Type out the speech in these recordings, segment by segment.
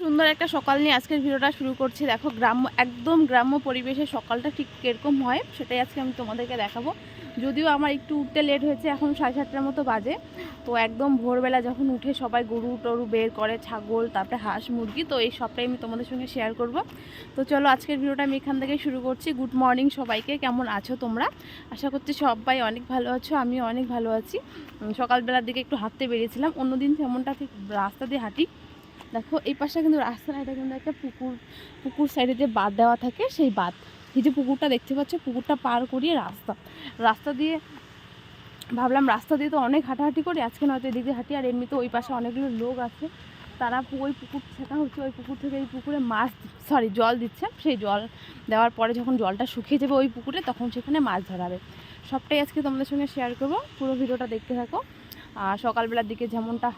সুন্দর একটা সকাল নিয়ে আজকের ভিডিওটা শুরু করছি। দেখো, গ্রাম্য, একদম গ্রাম্য পরিবেশে সকালটা ঠিক কীরকম হয়, সেটাই আজকে আমি তোমাদেরকে দেখাবো। যদিও আমার একটু উঠতে লেট হয়েছে, এখন সাড়ে সাতটার মতো বাজে। তো একদম ভোরবেলা যখন উঠে সবাই গরু টরু বের করে, ছাগল, তারপরে হাঁস, মুরগি, তো এই সবটাই আমি তোমাদের সঙ্গে শেয়ার করব। তো চলো, আজকের ভিডিওটা আমি এখান থেকে শুরু করছি। গুড মর্নিং সবাইকে, কেমন আছো তোমরা? আশা করছি সবাই অনেক ভালো আছো, আমিও অনেক ভালো আছি। সকালবেলার দিকে একটু হাঁটতে বেরিয়েছিলাম, অন্যদিন যেমনটা ঠিক রাস্তা দিয়ে হাঁটি দেখো, এই পাশে কিন্তু রাস্তা না এটা কিন্তু একটা পুকুর পুকুর সাইডে যে বাঁধ দেওয়া থাকে, সেই বাঁধ। এই যে পুকুরটা দেখতে পাচ্ছ, পুকুরটা পার করিয়ে রাস্তা। রাস্তা দিয়ে, ভাবলাম রাস্তা দিয়ে তো অনেক হাঁটাহাঁটি করি, আজকে নয়তো এদিকে হাঁটি, আর এমনিতে ওই পাশে অনেকগুলো লোক আছে। তারা ওই পুকুর ছেঁকা হচ্ছে ওই পুকুর থেকে এই পুকুরে মাছ সরি জল দিচ্ছে। সেই জল দেওয়ার পরে যখন জলটা শুকিয়ে যাবে ওই পুকুরে, তখন সেখানে মাছ ধরাবে। সবটাই আজকে তোমাদের সঙ্গে শেয়ার করব। পুরো ভিডিওটা দেখতে থাকো। সকালবেলার দিকে যেমনটা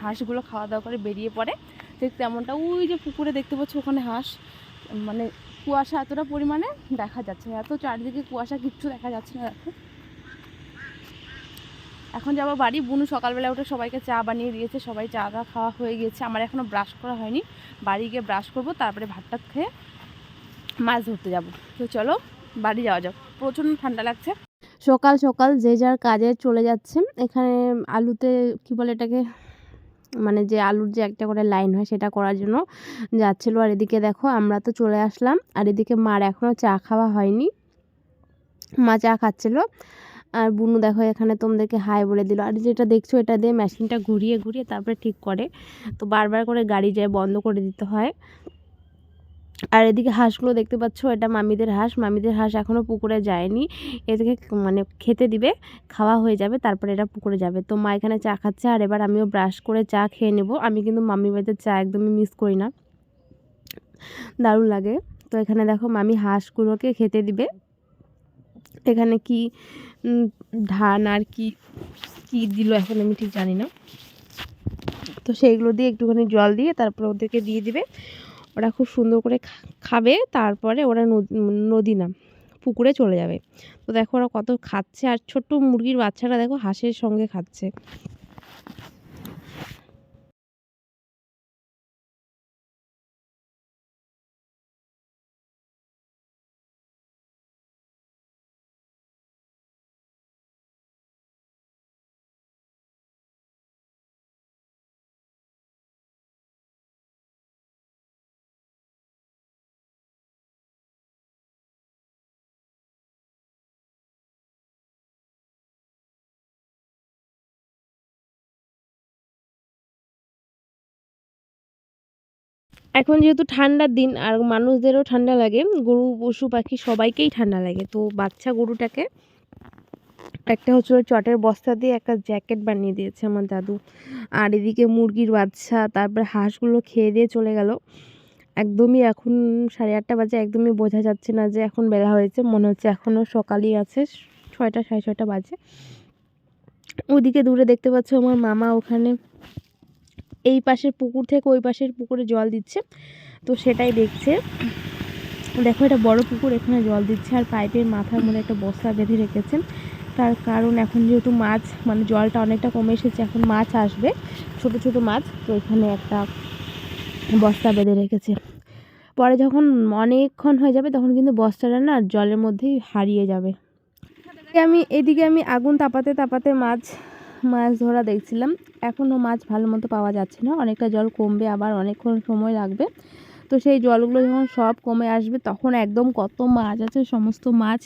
হাঁসগুলো খাওয়া দাওয়া করে বেরিয়ে পড়ে, ঠিক তেমনটা ওই যে পুকুরে দেখতে পাচ্ছ ওখানে হাঁস মানে কুয়াশা এতটা পরিমাণে দেখা যাচ্ছে না, এত চারিদিকে কুয়াশা, কিচ্ছু দেখা যাচ্ছে না দেখো। এখন যাব বাড়ি, বুনু সকালবেলা উঠে সবাইকে চা বানিয়ে দিয়েছে, সবাই চা টা খাওয়া হয়ে গিয়েছে, আমার এখনও ব্রাশ করা হয়নি, বাড়ি গিয়ে ব্রাশ করব, তারপরে ভাতটা খেয়ে মাছ ধরতে যাব। তো চলো বাড়ি যাওয়া যাক, প্রচণ্ড ঠান্ডা লাগছে। সকাল সকাল যে যার কাজে চলে যাচ্ছে। এখানে আলুতে কি বলে এটাকে? মানে যে আলুর যে একটা করে লাইন হয় সেটা করার জন্য যাচ্ছিল। আর এদিকে দেখো আমরা তো চলে আসলাম। আর এদিকে মার এখনও চা খাওয়া হয়নি। মা চা খাচ্ছিলো। আর বুনু দেখো এখানে তোমাদেরকে হাই বলে দিল। আর যেটা দেখছ এটা দিয়ে মেশিনটা ঘুরিয়ে ঘুরিয়ে তারপরে ঠিক করে। তো বারবার করে গাড়ি যায় বন্ধ করে দিতে হয়। আর এদিকে হাঁসগুলো দেখতে পাচ্ছ, এটা মামিদের হাঁস। মামিদের হাঁস এখনও পুকুরে যায়নি। এদিকে মানে খেতে দিবে, খাওয়া হয়ে যাবে, তারপরে এটা পুকুরে যাবে। তো মা এখানে চা খাচ্ছে, আর এবার আমিও ব্রাশ করে চা খেয়ে নেব। আমি কিন্তু মামি বাড়িতে চা একদমই মিস করি না। দারুণ লাগে। তো এখানে দেখো, মামি হাঁসগুলোকে খেতে দিবে। এখানে কি ধান আর কি কি দিল এখন আমি ঠিক জানি না। তো সেইগুলো দিয়ে একটুখানি জল দিয়ে তারপর ওদেরকে দিয়ে দিবে। ওরা খুব সুন্দর করে খাবে, তারপরে ওরা নদী না পুকুরে চলে যাবে। তো দেখো ওরা কত খাচ্ছে, আর ছোট্ট মুরগির বাচ্চারা দেখো হাঁসের সঙ্গে খাচ্ছে। এখন যেহেতু ঠান্ডার দিন আর মানুষদেরও ঠান্ডা লাগে, গরু, পশু, পাখি সবাইকেই ঠান্ডা লাগে। তো বাচ্চা গরুটাকে একটা হচ্ছে চটের বস্তা দিয়ে একটা জ্যাকেট বানিয়ে দিয়েছে আমার দাদু। আর এদিকে মুরগির বাচ্চা, তারপরে হাঁসগুলো খেয়ে দিয়ে চলে গেল। একদমই এখন সাড়ে আটটা বাজে, একদমই বোঝা যাচ্ছে না যে এখন বেলা হয়েছে। মনে হচ্ছে এখনও সকালই আছে, ছয়টা, সাড়ে ছয়টা বাজে। ওদিকে দূরে দেখতে পাচ্ছ আমার মামা ওখানে এই পাশের পুকুর থেকে ওই পাশের পুকুরে জল দিচ্ছে। তো সেটাই দেখছে। দেখো এটা বড় পুকুর, এখানে জল দিচ্ছে আর পাইপের মাথার মধ্যে একটা বস্তা বেঁধে রেখেছেন তার কারণ এখন যেহেতু মাছ মানে জলটা অনেকটা কমে এসেছে, এখন মাছ আসবে, ছোট ছোট মাছ। তো এখানে একটা বস্তা বেঁধে রেখেছে। পরে যখন অনেকক্ষণ হয়ে যাবে, তখন কিন্তু বস্তাটা না জলের মধ্যেই হারিয়ে যাবে। আমি, এদিকে আমি আগুন তাপাতে তাপাতে মাছ মাছ ধরা দেখছিলাম। এখনও মাছ ভালো মতো পাওয়া যাচ্ছে না। অনেকটা জল কমবে, আবার অনেকক্ষণ সময় লাগবে। তো সেই জলগুলো যখন সব কমে আসবে, তখন একদম কত মাছ আছে, সমস্ত মাছ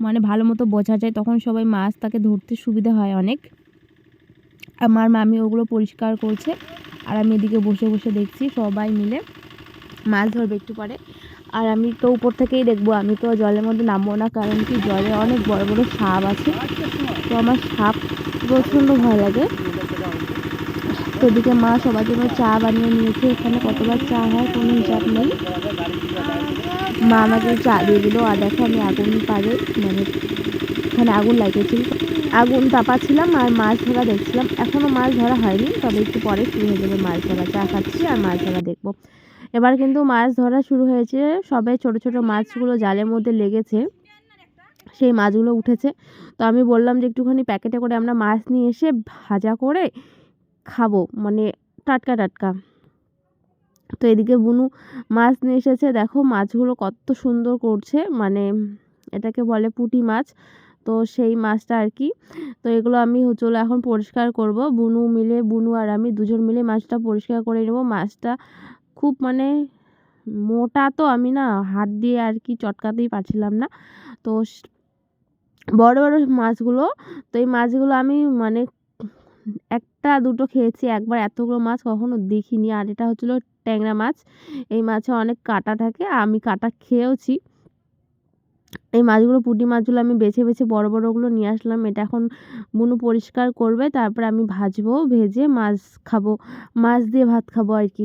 মানে ভালো মতো বোঝা যায়। তখন সবাই মাছ তাকে ধরতে সুবিধা হয় অনেক। আমার মামি ওগুলো পরিষ্কার করছে। আর আমি এদিকে বসে বসে দেখছি, সবাই মিলে মাছ ধরবে একটু পরে। আর আমি তো উপর থেকেই দেখব, আমি তো জলের মধ্যে নামবো না, কারণ কি জলে অনেক বড় বড় সাপ আছে। তো আমার সাপ প্রচণ্ড ভয় লাগে। তো এদিকে মা সবার জন্য চা বানিয়ে নিয়েছে। এখানে কতবার চা হয় কোনো হিসাব নেই। মা আমাকে চা দিয়ে দিল। আর দেখো আমি আগুন পাড়ে মানে এখানে আগুন লাগিয়েছিল। আগুন তাপাচ্ছিলাম আর মাছ ধরা দেখছিলাম। এখনও মাছ ধরা হয়নি, তবে একটু পরে শুরু হয়ে যাবে মাছ ধরা। চা খাচ্ছি আর মাছ ধরা দেখব। এবার কিন্তু মাছ ধরা শুরু হয়েছে। সবে ছোট ছোট মাছগুলো জালের মধ্যে লেগেছে। সেই মাছগুলো উঠেছে। তো আমি বললাম যে একটুখানি প্যাকেটে করে আমরা মাছ নিয়ে এসে ভাজা করে খাব মানে টাটকা টাটকা। তো এদিকে বুনু মাছ নিয়ে এসেছে। দেখো মাছগুলো কত সুন্দর করছে মানে এটাকে বলে পুঁটি মাছ। তো সেই মাছটা আর কি। তো এগুলো আমি চলে এখন পরিষ্কার করব। বুনু মিলে, বুনু আর আমি দুজন মিলে মাছটা পরিষ্কার করে নেব। মাছটা খুব মানে মোটা তো আমি না, হাত দিয়ে আর কি চটকাতেই পারছিলাম না। তো বড় বড় মাছগুলো, তো এই মাছগুলো আমি মানে একটা, দুটো খেয়েছি, একবার এতগুলো মাছ কখনো দেখিনি। আর এটা হচ্ছিল ট্যাংরা মাছ। এই মাছে অনেক কাঁটা থাকে, আমি কাঁটা খেয়েওছি। এই মাছগুলো, পুঁটি মাছগুলো আমি বেছে বেছে বড় বড়গুলো নিয়ে আসলাম। এটা এখন বুনু পরিষ্কার করবে, তারপর আমি ভাজবো, ভেজে মাছ খাব, মাছ দিয়ে ভাত খাব আর কি।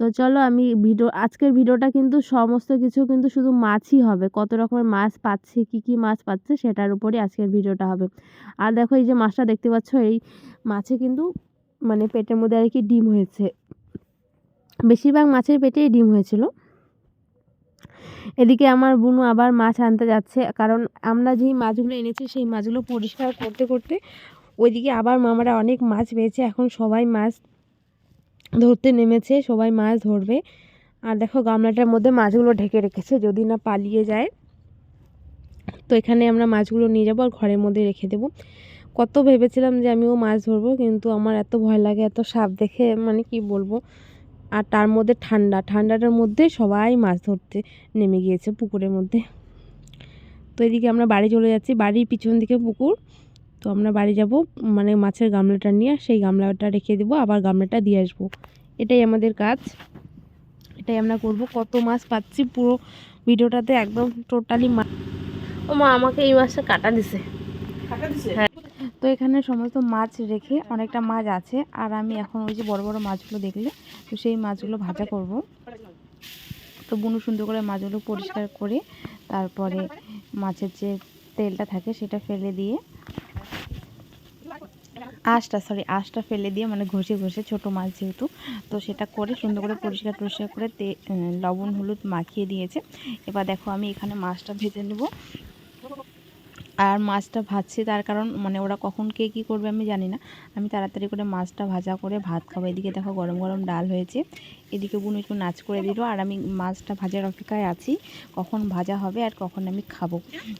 তো চলো আমি ভিডিও, আজকের ভিডিওটা কিন্তু সমস্ত কিছু কিন্তু শুধু মাছই হবে। কত রকমের মাছ পাচ্ছে, কি কি মাছ পাচ্ছে সেটার উপরই আজকের ভিডিওটা হবে। আর দেখো এই যে মাছটা দেখতে পাচ্ছ, এই মাছে কিন্তু মানে পেটের মধ্যে আর কি ডিম হয়েছে। বেশিরভাগ মাছের পেটেই ডিম হয়েছিল। এদিকে আমার বুনু আবার মাছ আনতে যাচ্ছে, কারণ আমরা যেই মাছগুলো এনেছি সেই মাছগুলো পরিষ্কার করতে করতে ওইদিকে আবার মামারা অনেক মাছ পেয়েছে, এখন সবাই মাছ ধরতে নেমেছে, সবাই মাছ ধরবে। আর দেখো গামলাটার মধ্যে মাছগুলো ঢেকে রেখেছে, যদি না পালিয়ে যায়। তো এখানে আমরা মাছগুলো নিয়ে যাব আর ঘরের মধ্যে রেখে দেবো। কত ভেবেছিলাম যে আমিও মাছ ধরবো, কিন্তু আমার এত ভয় লাগে, এত সাপ দেখে মানে কি বলব? আর তার মধ্যে ঠান্ডা, ঠান্ডাটার মধ্যে সবাই মাছ ধরতে নেমে গিয়েছে পুকুরের মধ্যে। তো এদিকে আমরা বাড়ি চলে যাচ্ছি, বাড়ির পিছন দিকে পুকুর। তো আমরা বাড়ি যাব মানে মাছের গামলাটা নিয়ে সেই গামলাটা রেখে দেবো আবার গামলাটা দিয়ে আসব। এটাই আমাদের কাজ। এটাই আমরা করব। কত মাছ পাচ্ছি পুরো ভিডিওটাতে একদম টোটালি মাছ ও মা আমাকে এই মাছটা কাটা দিছে? হ্যাঁ। তো এখানে সমস্ত মাছ রেখে অনেকটা মাছ আছে আর আমি এখন ওই যে বড় বড় মাছগুলো দেখলে তো সেই মাছগুলো ভাজা করব। তো বুনু সুন্দর করে মাছগুলো পরিষ্কার করে তারপরে মাছের যে তেলটা থাকে সেটা ফেলে দিয়ে আঁশটা সরি আঁশটা ফেলে দিয়ে মানে ঘষে ঘষে ছোটো মাছ যেহেতু, তো সেটা করে সুন্দর করে পরিষ্কার টরিষ্কার করে তে লবণ, হলুদ মাখিয়ে দিয়েছে। এবার দেখো আমি এখানে মাছটা ভেজে নেব। আর মাছটা ভাজছি তার কারণ মানে ওরা কখন কে কী করবে আমি জানি না। আমি তাড়াতাড়ি করে মাছটা ভাজা করে ভাত খাব। এদিকে দেখো গরম গরম ডাল হয়েছে। এদিকে বুনু একটু নাচ করে দিল। আর আমি মাছটা ভাজার অপেক্ষায় আছি, কখন ভাজা হবে আর কখন আমি খাব।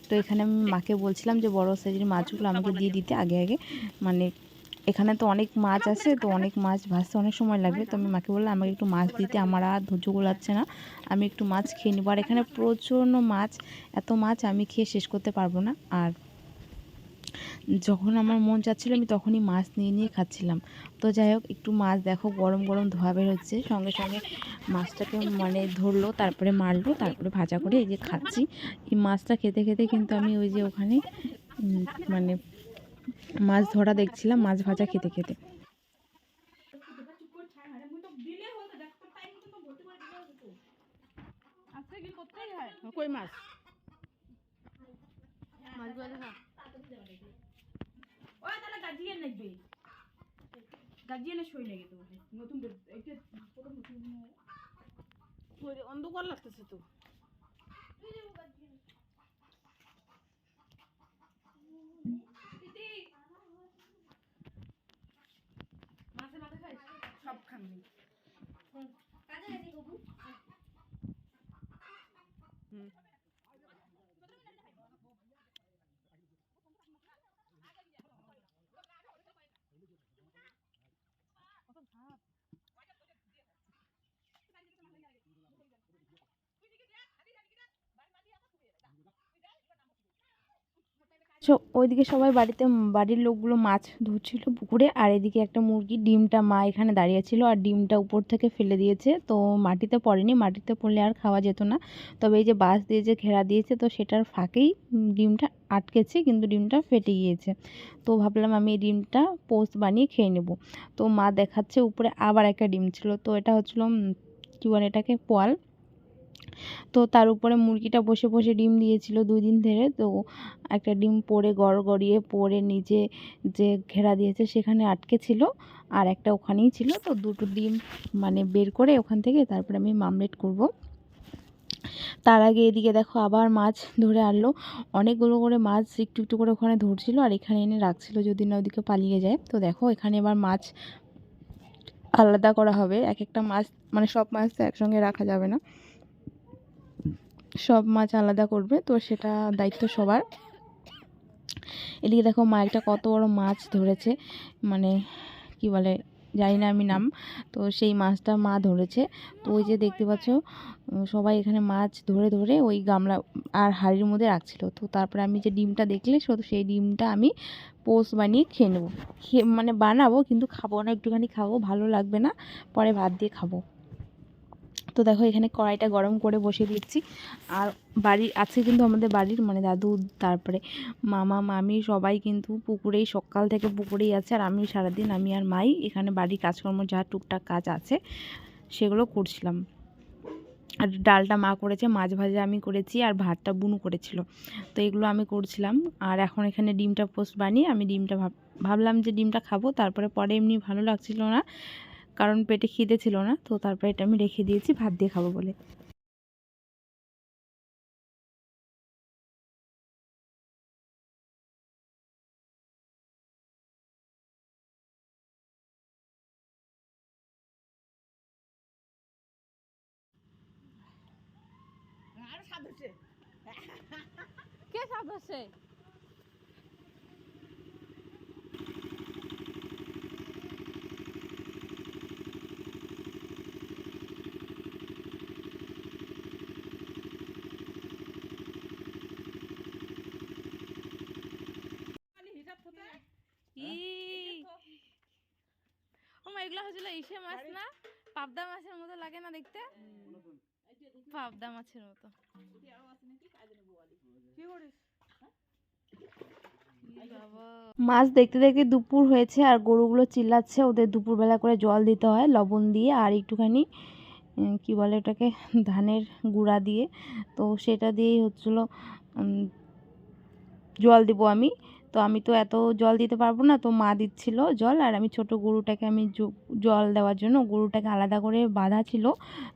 তো এখানে আমি মাকে বলছিলাম যে বড় সাইজের মাছগুলো আমাকে দিয়ে দিতে আগে আগে মানে এখানে তো অনেক মাছ আছে, তো অনেক মাছ ভাজতে অনেক সময় লাগবে। তো আমি মাকে বললাম, আমাকে একটু মাছ দিতে, আমার আর ধৈর্য গোলাচ্ছে না। আমি একটু মাছ খেয়ে নেব। আর এখানে প্রচণ্ড মাছ, এত মাছ আমি খেয়ে শেষ করতে পারব না। আর যখন আমার মন চাচ্ছিলো, আমি তখনই মাছ নিয়ে নিয়ে খাচ্ছিলাম। তো যাই হোক, একটু মাছ দেখো, গরম গরম ধোয়া বের হচ্ছে। সঙ্গে সঙ্গে মাছটাকে মানে ধরলো, তারপরে মারলো, তারপরে ভাজা করে এই যে খাচ্ছি। এই মাছটা খেতে খেতে কিন্তু আমি ওই যে ওখানে মানে মাছ ধরা দেখছিলাম মাছ ভাজা খেতে খেতে। কই মাছ? ওই তাহলে গাজিয়ে নেবে গাজিয়ে নে সই লাগে তো নতুন এইটা পুরো নতুন ওই অন্ধকার লাগতেছে তো মাছে মাছে খাই সব খাননি। সো ওইদিকে সবাই বাড়িতে, বাড়ির লোকগুলো মাছ ধরছিল পুকুরে, আর এদিকে একটা মুরগি ডিমটা মা এখানে দাঁড়িয়েছিল আর ডিমটা উপর থেকে ফেলে দিয়েছে। তো মাটিতে পড়েনি, মাটিতে পড়লে আর খাওয়া যেত না। তবে এই যে বাঁশ দিয়ে যে ঘেরা দিয়েছে, তো সেটার ফাঁকেই ডিমটা আটকেছে, কিন্তু ডিমটা ফেটে গিয়েছে। তো ভাবলাম আমি এই ডিমটা পোস্ট বানিয়ে খেয়ে নেব। তো মা দেখাচ্ছে উপরে আবার একটা ডিম ছিল, তো এটা হচ্ছিল কী বলে এটাকে, পোয়াল। তো তার উপরে মুরগিটা বসে বসে ডিম দিয়েছিল দুই দিন ধরে। তো একটা ডিম পড়ে গড় গড়িয়ে পড়ে নিচে যে ঘেরা দিয়েছে সেখানে আটকে ছিল আর একটা ওখানেই ছিল। তো দুটো ডিম মানে বের করে ওখান থেকে তারপরে আমি মামলেট করব। তার আগে এদিকে দেখো আবার মাছ ধরে আনলো। অনেকগুলো করে মাছ একটু একটু করে ওখানে ধরছিল আর এখানে এনে রাখছিল যদি না ওদিকে পালিয়ে যায়। তো দেখো এখানে এবার মাছ আলাদা করা হবে। এক একটা মাছ মানে সব মাছ তো একসঙ্গে রাখা যাবে না। সব মাছ আলাদা করবে, তো সেটা দায়িত্ব সবার। এদিকে দেখো মা একটা কত বড় মাছ ধরেছে মানে কি বলে জানি না আমি নাম, তো সেই মাছটা মা ধরেছে। তো ওই যে দেখতে পাচ্ছ সবাই এখানে মাছ ধরে ধরে ওই গামলা আর হাঁড়ির মধ্যে রাখছিল। তো তারপরে আমি যে ডিমটা দেখলে শুধু সেই ডিমটা আমি পোস্ট বানিয়ে খেয়ে নেব। খেয়ে মানে বানাবো, কিন্তু খাব না, একটুখানি খাব, ভালো লাগবে না, পরে ভাত দিয়ে খাব। তো দেখো এখানে কড়াইটা গরম করে বসিয়ে দিচ্ছি। আর বাড়ির, আজকে কিন্তু আমাদের বাড়ির মানে দাদু, তারপরে মামা, মামি সবাই কিন্তু পুকুরেই, সকাল থেকে পুকুরেই আছে। আর আমি সারাদিন, আমি আর মাই এখানে বাড়ির কাজকর্ম, যা টুকটাক কাজ আছে, সেগুলো করছিলাম। আর ডালটা মা করেছে, মাছ ভাজা আমি করেছি, আর ভাতটা বুনু করেছিল। তো এগুলো আমি করছিলাম। আর এখন এখানে ডিমটা পোস্ট বানিয়ে আমি ডিমটা ভাব, ভাবলাম যে ডিমটা খাব, তারপরে পরে এমনি ভালো লাগছিল না। কারণ পেটে খিদে ছিল না তো তারপরে এটা আমি রেখে দিয়েছি ভাত দিয়ে খাব বলে। কে হচ্ছে? এগুলো হচ্ছিল ইসে মাছ না? পাবদা মাছের মতো লাগে না দেখতে? পাবদা মাছের মতো। কি করিস মাছ দেখতে দেখতে দুপুর হয়েছে আর গরুগুলো চিল্লাচ্ছে ওদের দুপুরবেলা করে জল দিতে হয় লবণ দিয়ে আর একটুখানি কি বলে ওটাকে ধানের গুঁড়া দিয়ে। তো সেটা দিয়েই হচ্ছিল উম, জল দিব আমি। তো আমি তো এত জল দিতে পারব না, তো মা দিচ্ছিল জল আর আমি ছোট গরুটাকে আমি জল দেওয়ার জন্য গরুটাকে আলাদা করে বাঁধা ছিল।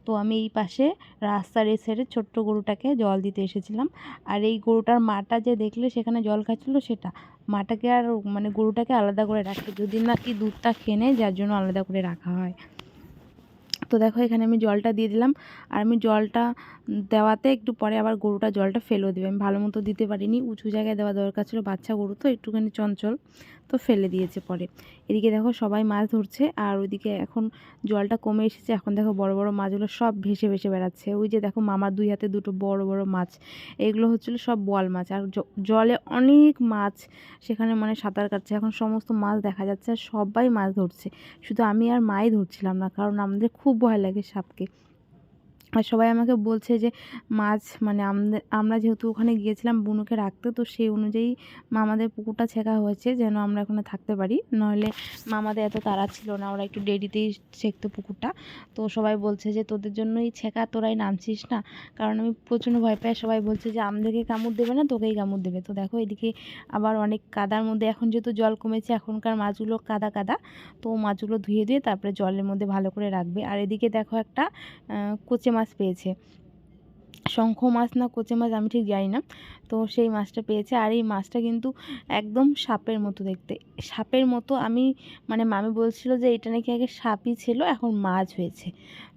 তো আমি এই পাশে রাস্তার সাইডে ছোট্ট গরুটাকে জল দিতে এসেছিলাম। আর এই গরুটার মাটা যে দেখলে সেখানে জল খাচ্ছিলো সেটা। মাটাকে আর মানে গরুটাকে আলাদা করে রাখে। যদি নাকি দুধটা খেয়ে নেয়, যার জন্য আলাদা করে রাখা হয়। তো দেখো এখানে আমি জলটা দিয়ে দিলাম। আর আমি জলটা দেওয়াতে একটু পরে আবার গরুটা জলটা ফেলেও দেবে। আমি ভালো মতো দিতে পারিনি। উঁচু জায়গায় দেওয়া দরকার ছিল। বাচ্চা গরু তো, একটুখানি চঞ্চল। তো ফেলে দিয়েছে পরে। এদিকে দেখো সবাই মাছ ধরছে আর ওইদিকে এখন জলটা কমে এসেছে। এখন দেখো বড় বড় মাছগুলো সব ভেসে ভেসে বেড়াচ্ছে। ওই যে দেখো মামার দুই হাতে দুটো বড় বড় মাছ। এগুলো হচ্ছিল সব বল মাছ। আর জলে অনেক মাছ সেখানে মানে সাঁতার কাটছে। এখন সমস্ত মাছ দেখা যাচ্ছে আর সবাই মাছ ধরছে। শুধু আমি আর মাই ধরছিলাম না, কারণ আমাদের খুব ভয় লাগে সাপকে। আর সবাই আমাকে বলছে যে, মাছ মানে আমরা যেহেতু ওখানে গিয়েছিলাম বুনুকে রাখতে, তো সেই অনুযায়ী মামাদের পুকুরটা ছেঁকা হয়েছে যেন আমরা ওখানে থাকতে পারি। নইলে মামাদের এত তাড়া ছিল না, ওরা একটু দেরিতেই ছেঁকতো পুকুরটা। তো সবাই বলছে যে, তোদের জন্যই ছেঁকা, তোরাই নামছিস না? কারণ আমি প্রচণ্ড ভয় পাই, সবাই বলছে যে আমাদেরকে কামড় দেবে না, তোকেই কামড় দেবে। তো দেখো এদিকে আবার অনেক কাদার মধ্যে এখন যেহেতু জল কমেছে, এখনকার মাছগুলো কাদা কাদা। তো মাছগুলো ধুয়ে ধুয়ে তারপরে জলের মধ্যে ভালো করে রাখবে। আর এদিকে দেখো একটা কচে মাছ পেয়েছে। শঙ্খ মাছ না কোচে মাছ আমি ঠিক জানি না। তো সেই মাছটা পেয়েছে আর এই মাছটা কিন্তু একদম সাপের মতো দেখতে। সাপের মতো আমি মানে মামি বলছিল যে এটা নাকি আগে সাপই ছিল, এখন মাছ হয়েছে।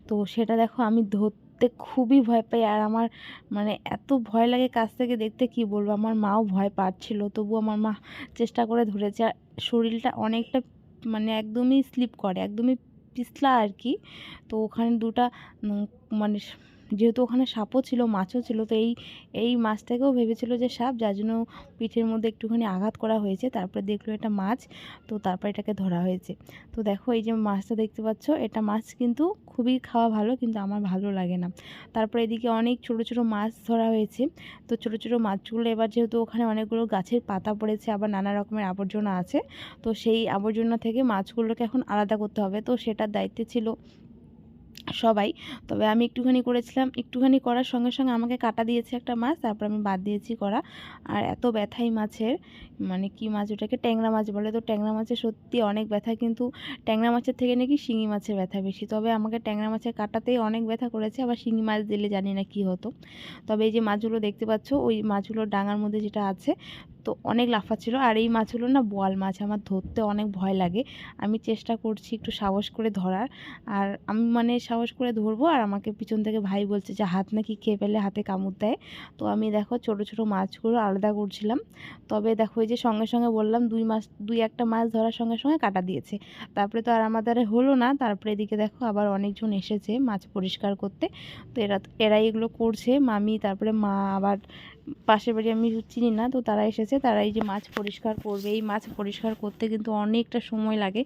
তো সেটা দেখো আমি ধরতে খুবই ভয় পাই আর আমার মানে এত ভয় লাগে কাছ থেকে দেখতে কি বলব? আমার মাও ভয় পাচ্ছিল, তবু আমার মা চেষ্টা করে ধরেছে। আর শরীরটা অনেকটা মানে একদমই স্লিপ করে, একদমই পিছলা আর কি। তো ওখানে দুটা মানে যেহেতু ওখানে সাপও ছিল, মাছও ছিল, তো এই এই মাছটাকেও ভেবেছিল যে সাপ, যার জন্য পিঠের মধ্যে একটুখানি আঘাত করা হয়েছে, তারপরে দেখল এটা মাছ, তো তারপর এটাকে ধরা হয়েছে। তো দেখো, এই যে মাছটা দেখতে পাচ্ছ, এটা মাছ কিন্তু খুবই খাওয়া ভালো, কিন্তু আমার ভালো লাগে না। তারপরে এদিকে অনেক ছোট ছোট মাছ ধরা হয়েছে, তো ছোট ছোট মাছগুলো এবার যেহেতু ওখানে অনেকগুলো গাছের পাতা পড়েছে, আবার নানা রকমের আবর্জনা আছে, তো সেই আবর্জনা থেকে মাছগুলোকে এখন আলাদা করতে হবে। তো সেটার দায়িত্বে ছিল সবাই। তবে আমি একটুখানি করেছিলাম। একটুখানি করার সঙ্গে সঙ্গে আমাকে কাটা দিয়েছে একটা মাছ, তারপর আমি বাদ দিয়েছি করা। আর এত ব্যথাই মাছের মানে কি মাছ ওটাকে? ট্যাংরা মাছ বলে তো ট্যাংরা মাছের সত্যি অনেক ব্যথা, কিন্তু ট্যাংরা মাছের থেকে নাকি শিঙি মাছের ব্যথা বেশি। তবে আমাকে ট্যাংরা মাছের কাটাতেই অনেক ব্যথা করেছে, আবার শিঙি মাছ দিলে জানি না কি হতো। তবে এই যে মাছগুলো দেখতে পাচ্ছ, ওই মাছগুলো ডাঙার মধ্যে যেটা আছে তো অনেক লাফাচ্ছিল আর এই মাছ হলো না বোয়াল মাছ, আমার ধরতে অনেক ভয় লাগে। আমি চেষ্টা করছি একটু সাহস করে ধরার। আর আমি মানে সাহস করে ধরবো আর আমাকে পিছন থেকে ভাই বলছে যে, হাত নাকি খেয়ে ফেলে হাতে কামড় দেয়। তো আমি দেখো ছোট ছোট মাছগুলো আলাদা করছিলাম। তবে দেখো যে সঙ্গে সঙ্গে বললাম দুই মাছ, দুই একটা মাছ ধরার সঙ্গে সঙ্গে কাটা দিয়েছে। তারপরে তো আর আমাদের হলো না। তারপরে এদিকে দেখো আবার অনেকজন এসেছে মাছ পরিষ্কার করতে। তো এরা এরা এগুলো করছে। মামি, তারপরে মা, আবার পাশের বাড়ি আমি চিনি না, তো তারা এসেছে। তারা এই যে মাছ পরিষ্কার করবে, এই মাছ পরিষ্কার করতে কিন্তু অনেকটা সময় লাগে।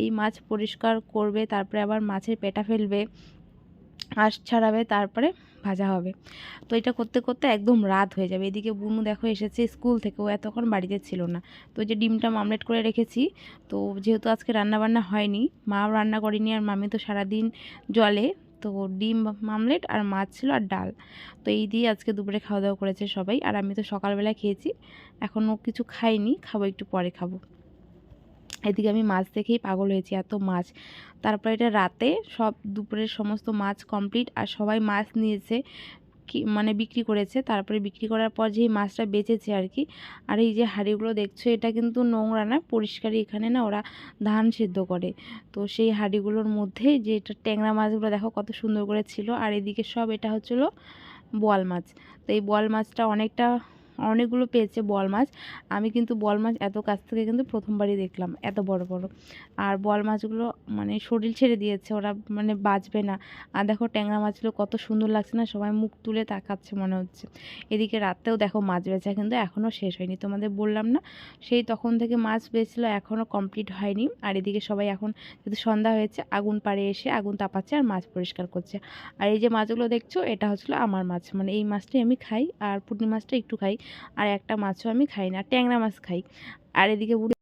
এই মাছ পরিষ্কার করবে, তারপরে আবার মাছের পেটা ফেলবে, আঁশ ছাড়াবে, তারপরে ভাজা হবে। তো এটা করতে করতে একদম রাত হয়ে যাবে। এদিকে বুনু দেখো এসেছে স্কুল থেকে, ও এতক্ষণ বাড়িতে ছিল না। তো যে ডিমটা মামলেট করে রেখেছি। তো যেহেতু আজকে রান্না বান্না হয়নি, মাও রান্না করেনি আর মামি তো সারাদিন জলে। তো ডিম মামলেট আর মাছ ছিল আর ডাল। তো এই দিয়ে আজকে দুপুরে খাওয়া দাওয়া করেছে সবাই। আর আমি তো সকালবেলা খেয়েছি, এখনও কিছু খাইনি, খাব একটু পরে খাব। এদিকে আমি মাছ দেখেই পাগল হয়েছি, এত মাছ। তারপরে এটা রাতে সব দুপুরের সমস্ত মাছ কমপ্লিট আর সবাই মাছ নিয়েছে। মানে বিক্রি করেছে। তারপরে বিক্রি করার পর যে মাছটা বেঁচেছে আর কি আর এই যে হাঁড়িগুলো দেখছ, এটা কিন্তু নোংরা না, পরিষ্কারই এখানে না ওরা ধান সেদ্ধ করে। তো সেই হাঁড়িগুলোর মধ্যে যে এটা ট্যাংরা মাছগুলো দেখো কত সুন্দর করে ছিল, আর এদিকে সব এটা হচ্ছিল বোয়াল মাছ। তো এই বোয়াল মাছটা অনেকটা অনেকগুলো পেয়েছে বল মাছ। আমি কিন্তু বল মাছ এত কাছ থেকে কিন্তু প্রথমবারই দেখলাম, এত বড় বড়। আর বোয়াল মাছগুলো মানে শরীর ছেড়ে দিয়েছে, ওরা মানে বাঁচবে না। আর দেখো ট্যাংরা মাছগুলো কত সুন্দর লাগছে না, সবাই মুখ তুলে তাকাচ্ছে মনে হচ্ছে। এদিকে রাতেও দেখো মাছ বেচা কিন্তু এখনও শেষ হয়নি, তোমাদের বললাম না। সেই তখন থেকে মাছ বেচলো এখনও কমপ্লিট হয়নি। আর এদিকে সবাই এখন যেহেতু সন্ধ্যা হয়েছে, আগুন পাড়ে এসে আগুন তাপাচ্ছে আর মাছ পরিষ্কার করছে। আর এই যে মাছগুলো দেখছ, এটা হচ্ছিল আমার মাছ। মানে এই মাছটাই আমি খাই, আর পুঁটি মাছটা একটু খাই। আর একটা মাছও আমি খাই না ট্যাংরা মাছ খাই। আর এদিকে বুড়ি